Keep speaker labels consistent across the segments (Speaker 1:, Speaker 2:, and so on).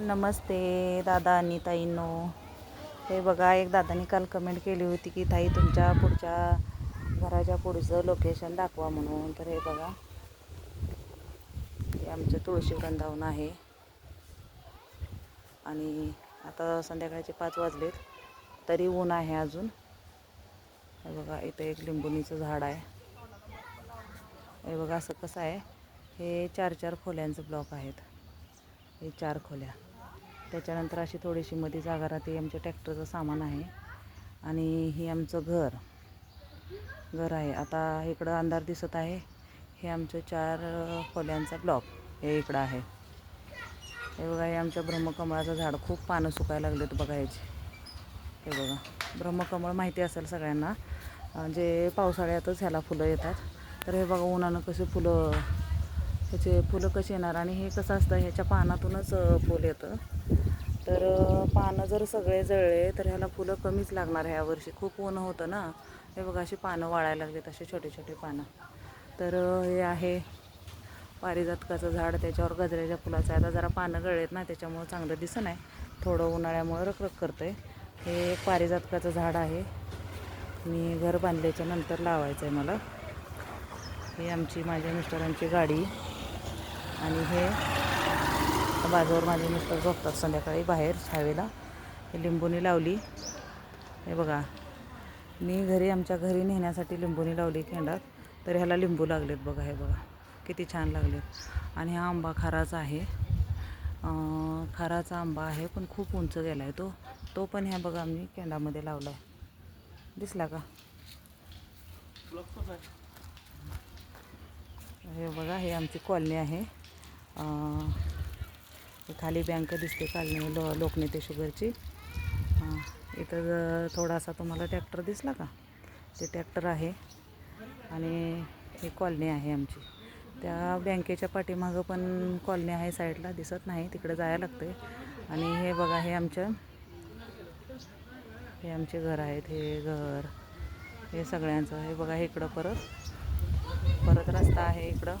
Speaker 1: नमस्ते दादा आणि ताईंनो हे बघा एक दादानी काल कमेंट केली होती की ताई तुमच्या पुढच्या घराच्या पुढचं लोकेशन दाखवा म्हणून. तर हे बघा हे आमचं तुळशी वृंदावन आहे. आणि आता संध्याकाळचे पाच वाजलेत तरी ऊन आहे अजून. हे बघा इथं एक लिंबुनीचं झाड आहे. हे बघा असं कसं आहे? हे चार चार खोल्यांचं ब्लॉक आहेत. हे चार खोल्या. त्याच्यानंतर अशी थोडीशी मध्ये जागा राहते आमच्या ट्रॅक्टरचं सामान आहे. आणि हे आमचं घर. घर आहे. आता इकडं अंधार दिसत आहे. हे आमचं चार खोल्यांचा ब्लॉक हे इकडं आहे. हे बघा हे आमच्या ब्रह्मकमळाचं झाड. खूप पानं सुकायला लागलेत बघा बघायचे हे बघा. ब्रह्मकमळ माहिती असेल सगळ्यांना. जे पावसाळ्यातच ह्याला फुलं येतात. तर हे बघा उन्हानं कसे फुलं ह्याचे फुलं कसे येणार आणि हे कसं असतं? ह्याच्या पानातूनच फुल येतं. तर पानं जर सगळे जळले तर ह्याला फुलं कमीच लागणार ह्या वर्षी. खूप ऊन होतं ना. हे बघा अशी पानं वाळायला लागलीत असे छोटे छोटे पानं. तर हे आहे पारिजातकाचं झाड. त्याच्यावर गजऱ्याच्या फुलाचं आहे. आता जरा पानं गळलेत ना त्याच्यामुळं चांगलं दिसत नाही. थोडं उन्हाळ्यामुळं रखरख करतं आहे हे एक पारिजातकाचं झाड आहे. मी घर बांधल्याच्या नंतर लावायचं आहे मला. ही आमची माझ्या मिस्टरांची गाडी. आणि हे बाजूवर माझे मिस्टर झोपतात संध्याकाळी बाहेर छावेला हे लावली. हे बघा मी घरी आमच्या घरी नेण्यासाठी लिंबूनी लावली खेंडात तर ह्याला लिंबू लागलेत बघा हे बघा किती छान लागलेत. आणि हा आंबा खाराचा आहे. खाराचा आंबा आहे पण खूप उंच गेला आहे तो. तो पण ह्या बघा आम्ही केंडामध्ये लावला आहे दिसला का? हे बघा हे आमची कॉलनी आहे. खाली बँक दिसते कॉलनी लो लोकनेते शुगरची इथं ज- थोडासा तुम्हाला ट्रॅक्टर दिसला का? ते ट्रॅक्टर आहे. आणि ही कॉलनी आहे आमची. त्या बँकेच्या पाठीमागं पण कॉलनी आहे साईडला दिसत नाही तिकडे जायला लागते आणि हे बघा हे आमचं हे आमचे घर आहेत हे घर हे सगळ्यांचं. हे बघा इकडं परत. परत रस्ता आहे इकडं.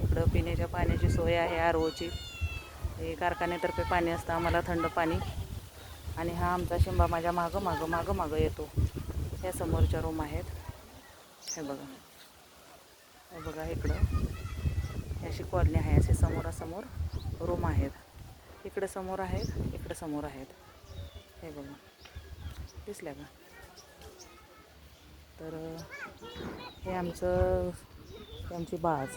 Speaker 1: इकडं पिण्याच्या पाण्याची सोय आहे आर ओची हे कारखान्यातर्फे पाणी असतं आम्हाला थंड पाणी. आणि हा आमचा शिंबा माझ्या मागं मागं मागं मागं येतो. ह्या समोरच्या रूम आहेत. हे बघा. हे बघा इकडं. ही अशी कॉलनी आहे असे समोरासमोर रूम आहेत. इकडं समोर आहेत इकडं समोर आहेत. हे बघा. दिसल्या का? तर हे आमचं आमची बाज.